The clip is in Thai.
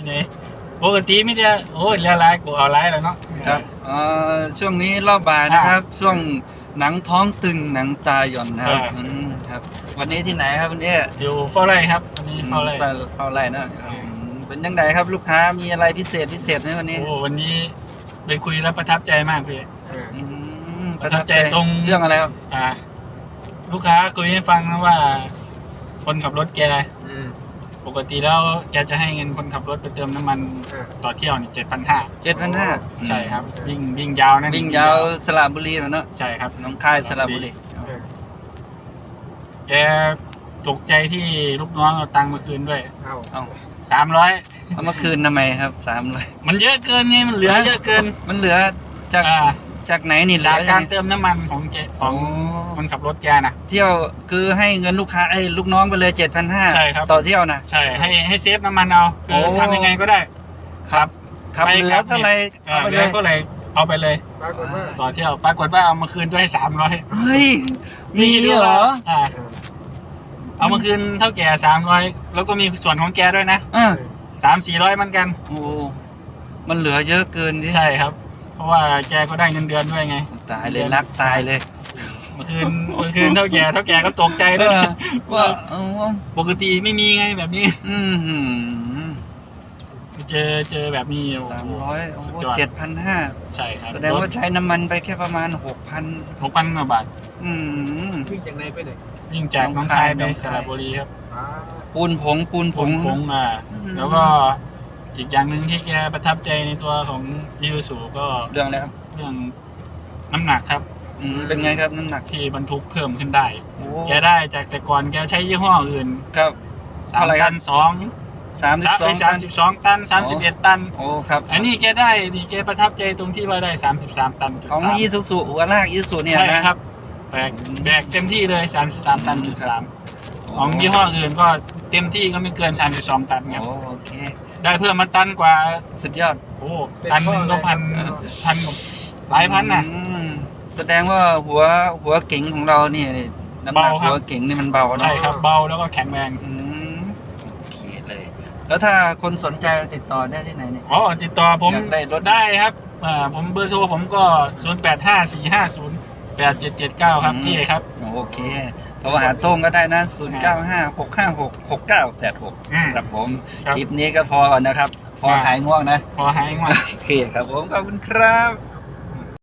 ที่ไหนปกติไมแต่ได้โอ้ยเรือลายกูเอาลายแล้วเนาะ ครับเอ่อช่วงนี้รอบบ่ายนะครับ ช่วงหนังท้องตึงหนังตาหย่อนนะครับอ่า อืมครับ วันนี้ที่ไหนครับวันนี้อยู่เฝ้าไร่ครับอันนี้เฝ้าไร่เฝ้าเฝ้าไร่นะอืม เป็นยังไงครับลูกค้ามีอะไรพิเศษพิเศษไหมวันนี้โอ้วันนี้ไปคุยแล้วประทับใจมากพี่ อืมประทับใจตรง เรื่องอะไรครับอ่า ลูกค้าคุยให้ฟังนะว่า คนขับรถแก อืม ปกติแล้วแกจะให้เงินคนขับรถไปเติมน้ำมันอ่า ต่อเที่ยวนี่เจ็ดพันห้าเจ็ดพันห้าใช่ครับ วิ่งวิ่งยาวนะวิ่งยาวสระบุรีนะเนาะใช่ครับหน้องคายสระบุรีแกตกใจที่ลูกน้องเอาตังค์มาคืนด้วยเอาเอาสามร้อยเอามาคืนทำไมครับสามร้อยมันเยอะเกินไงมันเหลือเยอะเกินมันเหลือจากอ่า จากไหนนี่เหลืจาอกการยังไง เติมน้ำมันของแกของอ๋อ คนขับรถแกนะ เที่ยวคือให้เงินลูกค้าไอ้ยลูกน้องไปเลยเจ็ดพันห้าใช่ครับ ต่อเที่ยวนะ ใช่ให้ให้เซฟน้ำมันเอาคือโอ้ทำยังไงก็ได้ ครับขับไปเหลืคอรับ เท่าไหร่อ่าเอาไปเหเลลือยก็เลยเอาไปเลยปรากฏว่าต่อเที่ยวปรากฏว่าเอามาคืนด้วยสามร้อยเฮ้ยมีเหรออ่าเอามาคืนเท่าแก่สามร้อยแล้วก็มีส่วนของแกด้วยนะอ่าสามสี่ร้อยเหมือนกัน โอ้มันเหลือเยอะเกินที่ใช่ครับเพ ราะว่าแกก็ได้เงินเดือนด้วยไง ตายเลยรักตายเลยเมื่อคืนเมื่อคืนเท่าแก่เท่าแก่ก็ตกใจด้วยเออนะว่าว่าเออปกติไม่มีไงแบบนี้ อืมหืมเจอเจอแบบนี้โอ้สามโหร้อยสุดยอดเจ็ดพันห้าใช่ครับแสดงว่าใช้น้ำมันไปแค่ประมาณหกพันหกพันกว่าบาท อืมวิ่งจากไหนไปไหนยิ่งจากน้องคายไปน้องสคายระบุรีครับอ่าปูนผงปูนผผงงผงอ่าอืมแล้วก็ อีกอย่างหนึ่งที่แกประทับใจในตัวของยูสูก็เรื่องอะไรครับ เรื่องน้ำหนักครับอืมเป็นไงครับน้ำหนักที่บรรทุกเพิ่มขึ้นได้ โอ้แกได้จากแต่ก่อนแกใช้ยี่ห้ออื่นครับสามเท่าไหร่ครัตับนสองสามสิบสองสามสิบสองตันสามสิบเอ็ดตัน โอ้ครับอันนี้แกได้นี่แกประทับใจตรงที่ว่าได้สามสิบสามตันจุดของสาม อีซูซูหัวลากอีซูซูเนี่ยใช่นะ ครับแบกแบกเต็มที่เลยสามสิบสามตันจุดสาม ของยี่ห้ออื่นก็เต็มที่ก็ไม่เกินสามสิบสองตันครับโอ้โอเค ได้เพิ่มมาตันกว่า สุดยอดโอ้ตันหนึงก็พันพันกว่าหลายพันน่ะอืมแสดงว่าหัวหัวเก๋งของเราเนี่ยน้ำหนักเบาครับหัวเก๋งนี่มันเบาเนใช่อะครับเบาแล้วก็แข็งแรงอืมโอเคเลย แล้วถ้าคนสนใจติดต่อได้ที่ไหนเนี่ย อ๋อติดต่อผมอยากได้รถ ได้ครับอ่าผมเบอร์โทรผมก็ศูนย์แปดห้าสี่ห้าศูนย์แปดเจ็ดเจ็ดเก้าครับพี่ครับ โอเค โทรหาโต้งก็ได้นะ 0 9 5 6 5 6 6 9 8 6อืมครับผมครับคลิปนี้ก็พอก่อนนะครับ พอครับหายง่วงนะ พอหายง่วงโอเคครับผมขอบคุณครับ